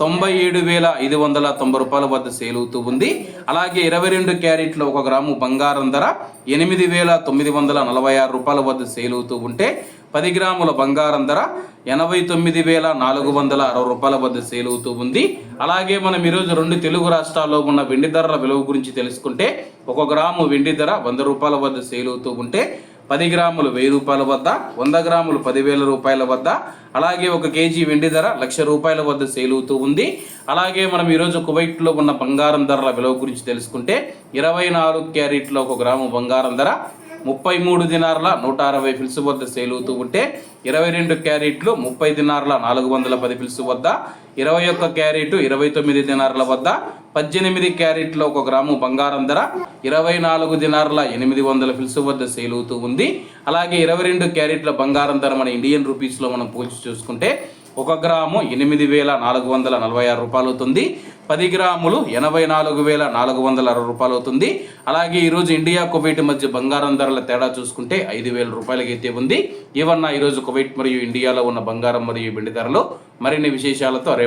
తొంభై ఏడు వేల ఐదు వందల తొంభై రూపాయల వద్ద సేల్ అవుతూ ఉంది. అలాగే ఇరవై రెండు క్యారెట్లు ఒక గ్రాము బంగారం ధర ఎనిమిది వేల తొమ్మిది వందల నలభై ఆరు రూపాయల వద్ద సేల్ అవుతూ ఉంటే పది గ్రాముల బంగారం ధర ఎనభై తొమ్మిది వేల నాలుగు వందల అరవై రూపాయల వద్ద సేల్ అవుతూ ఉంది. అలాగే మనం ఈరోజు రెండు తెలుగు రాష్ట్రాల్లో ఉన్న వెండి ధరల విలువ గురించి తెలుసుకుంటే ఒక గ్రాము వెండి ధర వంద రూపాయల వద్ద సేల్ అవుతూ ఉంటే పది గ్రాములు వెయ్యి రూపాయల వద్ద వంద గ్రాములు పదివేల రూపాయల వద్ద అలాగే ఒక కేజీ వెండి ధర లక్ష రూపాయల వద్ద సేల్ అవుతూ ఉంది. అలాగే మనం ఈరోజు కువైట్లో ఉన్న బంగారం ధరల విలువ గురించి తెలుసుకుంటే ఇరవై నాలుగు క్యారెట్లో ఒక గ్రాము బంగారం ధర ముప్పై మూడు దినార్ల నూట అరవై ఫిల్స్ వద్ద సేల్ అవుతూ ఉంటే ఇరవై రెండు క్యారెట్లు ముప్పై దినార్ల నాలుగు వందల పది ఫిల్స్ వద్ద ఇరవై ఒక్క క్యారెట్ ఇరవై తొమ్మిది దినారుల వద్ద పద్దెనిమిది క్యారెట్ల ఒక గ్రాము బంగారం ధర ఇరవై నాలుగు దినారుల ఎనిమిది వందల ఫిల్స్ వద్ద సేల్ అవుతూ ఉంది. అలాగే ఇరవై రెండు క్యారెట్ల బంగారం ధర మన ఇండియన్ రూపీస్లో మనం పోల్చి చూసుకుంటే ఒక గ్రాము ఎనిమిది వేల నాలుగు వందల నలభై ఆరు రూపాయలు అవుతుంది. పది గ్రాములు ఎనభై నాలుగు వేల నాలుగు వందల అరవై రూపాయలు అవుతుంది. అలాగే ఈరోజు ఇండియా కువైట్ మధ్య బంగారం ధరల తేడా చూసుకుంటే ఐదు వేల రూపాయలకి అయితే ఉంది. ఈవన్న ఈరోజు కువైట్ మరియు ఇండియాలో ఉన్న బంగారం మరియు వెండి ధరలు. మరిన్ని విశేషాలతో